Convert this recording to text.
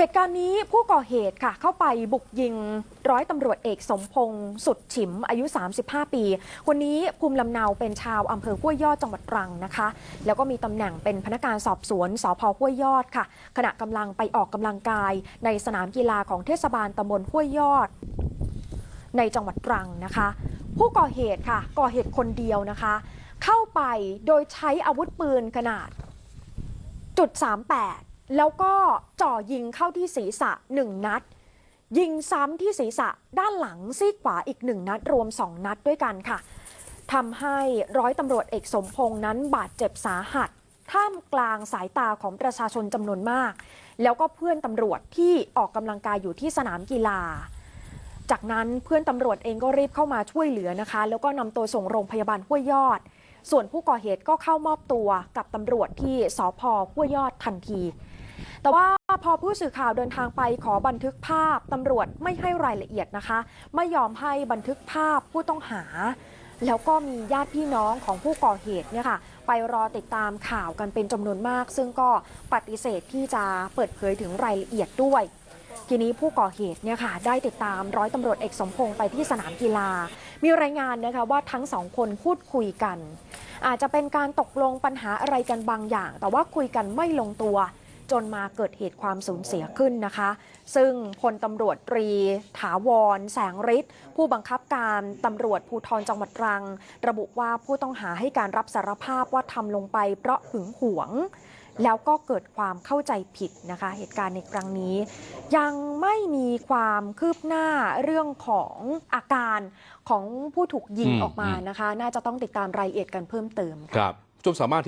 เหตุการณ์นี้ผู้ก่อเหตุค่ะ เข้าไปบุกยิงร้อยตำรวจเอกสมพงศ์สุดฉิมอายุ 35 ปี คนนี้ภูมิลำเนาเป็นชาวอำเภอห้วยยอดจังหวัดตรังนะคะ แล้วก็มีตำแหน่งเป็นพนักงานสอบสวนสพห้วยยอดค่ะ ขณะกำลังไปออกกำลังกาย ในสนามกีฬาของเทศบาลตำบลห้วยยอด ในจังหวัดตรังนะคะ ผู้ก่อเหตุค่ะก่อเหตุคนเดียวนะคะ เข้าไปโดยใช้อาวุธปืนขนาดจุด38 แล้วก็จ่อยิงเข้าที่ศีรษะ1นัด ยิงซ้ำที่ศีรษะด้านหลังซีกขวาอีก1นัด รวม2นัดด้วยกันค่ะทำให้ร้อยตำรวจเอกสมพงษ์นั้นบาดเจ็บสาหัส ท่ามกลางสายตาของประชาชนจำนวนมาก แล้วก็เพื่อนตำรวจที่ออกกำลังกายอยู่ที่สนามกีฬา จากนั้นเพื่อนตำรวจเองก็รีบเข้ามาช่วยเหลือนะคะ แล้วก็นำตัวส่งโรงพยาบาลห้วยยอด ส่วนผู้ก่อเหตุก็เข้ามอบตัวกับตำรวจที่สพห้วยยอดทันที แต่ว่าพอผู้สื่อข่าวเดินทางไปขอบันทึกภาพตำรวจไม่ให้รายละเอียดนะคะ ไม่ยอมให้บันทึกภาพผู้ต้องหา แล้วก็มีญาติพี่น้องของผู้ก่อเหตุเนี่ยค่ะไปรอติดตามข่าวกันเป็นจำนวนมาก ซึ่งก็ปฏิเสธที่จะเปิดเผยถึงรายละเอียดด้วยทีนี้ผู้ก่อเหตุเนี่ยค่ะได้ติดตามร้อยตำรวจเอกสมพงษ์ไปที่สนามกีฬา มีรายงานนะคะว่าทั้งสองคนพูดคุยกัน อาจจะเป็นการตกลงปัญหาอะไรกันบางอย่าง แต่ว่าคุยกันไม่ลงตัว จนมาเกิดเหตุความสูญเสียขึ้นนะคะ ซึ่งพลตำรวจตรี ถาวร แสงฤทธิ์ผู้บังคับการตำรวจภูธรจังหวัดตรัง ระบุว่าผู้ต้องหาให้การรับสารภาพว่าทำลงไปเพราะหึงหวงแล้วก็เกิดความเข้าใจผิดนะคะ เหตุการณ์ในครั้งนี้ ยังไม่มีความคืบหน้าเรื่องของอาการของผู้ถูกยิงอืมออกมาอืมนะคะ น่าจะต้องติดตามรายละเอียดกันเพิ่มเติมค่ะครับผู้ชมสามารถ